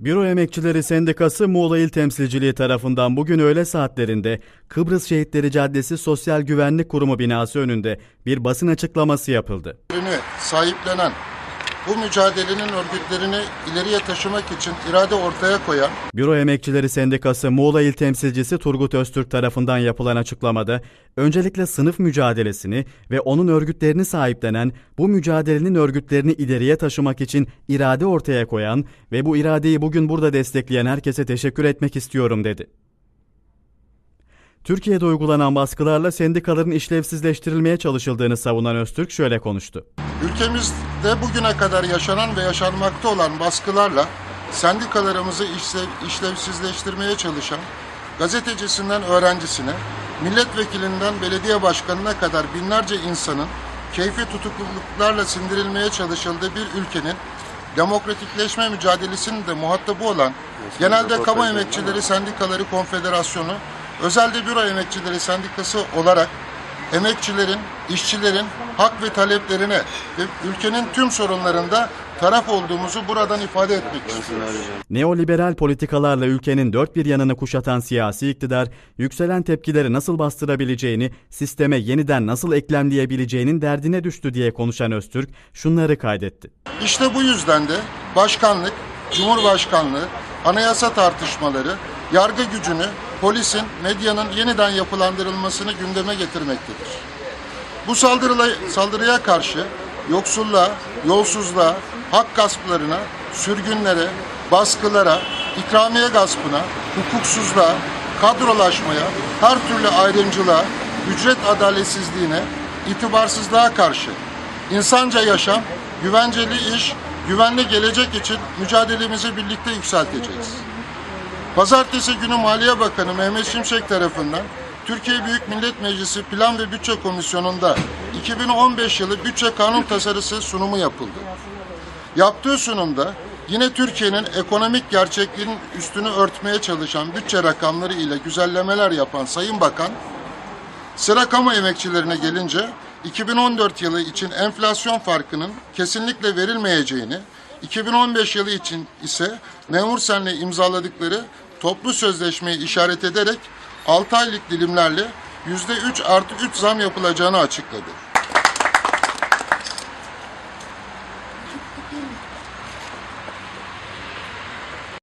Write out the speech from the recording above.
Büro Emekçileri Sendikası Muğla İl Temsilciliği tarafından bugün öğle saatlerinde Kıbrıs Şehitleri Caddesi Sosyal Güvenlik Kurumu binası önünde bir basın açıklaması yapıldı. Ürünü sahiplenen, bu mücadelenin örgütlerini ileriye taşımak için irade ortaya koyan Büro Emekçileri Sendikası Muğla İl Temsilcisi Turgut Öztürk tarafından yapılan açıklamada öncelikle sınıf mücadelesini ve onun örgütlerini sahiplenen, bu mücadelenin örgütlerini ileriye taşımak için irade ortaya koyan ve bu iradeyi bugün burada destekleyen herkese teşekkür etmek istiyorum dedi. Türkiye'de uygulanan baskılarla sendikaların işlevsizleştirilmeye çalışıldığını savunan Öztürk şöyle konuştu. Ülkemizde bugüne kadar yaşanan ve yaşanmakta olan baskılarla sendikalarımızı işlev, işlevsizleştirmeye çalışan gazetecisinden öğrencisine, milletvekilinden belediye başkanına kadar binlerce insanın keyfi tutukluluklarla sindirilmeye çalışıldığı bir ülkenin demokratikleşme mücadelesinin de muhatabı olan genelde kamu emekçileri sendikaları konfederasyonu, özelde büro emekçileri sendikası olarak emekçilerin, işçilerin hak ve taleplerine ve ülkenin tüm sorunlarında taraf olduğumuzu buradan ifade etmek istiyoruz. Neoliberal politikalarla ülkenin dört bir yanını kuşatan siyasi iktidar, yükselen tepkileri nasıl bastırabileceğini, sisteme yeniden nasıl eklemleyebileceğinin derdine düştü diye konuşan Öztürk şunları kaydetti. İşte bu yüzden de başkanlık, cumhurbaşkanlığı, anayasa tartışmaları, yargı gücünü, polisin, medyanın yeniden yapılandırılmasını gündeme getirmektedir. Bu saldırıla- saldırıya karşı yoksulluğa, yolsuzluğa, hak gasplarına, sürgünlere, baskılara, ikramiye gaspına, hukuksuzluğa, kadrolaşmaya, her türlü ayrımcılığa, ücret adaletsizliğine, itibarsızlığa karşı insanca yaşam, güvenceli iş, güvenli gelecek için mücadelemizi birlikte yükselteceğiz. Pazartesi günü Maliye Bakanı Mehmet Şimşek tarafından Türkiye Büyük Millet Meclisi Plan ve Bütçe Komisyonu'nda 2015 yılı bütçe kanun tasarısı sunumu yapıldı. Yaptığı sunumda yine Türkiye'nin ekonomik gerçekliğinin üstünü örtmeye çalışan bütçe rakamları ile güzellemeler yapan Sayın Bakan, Sıra kamu emekçilerine gelince 2014 yılı için enflasyon farkının kesinlikle verilmeyeceğini, 2015 yılı için ise memur senle imzaladıkları toplu sözleşmeyi işaret ederek 6 aylık dilimlerle %3 artı 3 zam yapılacağını açıkladı.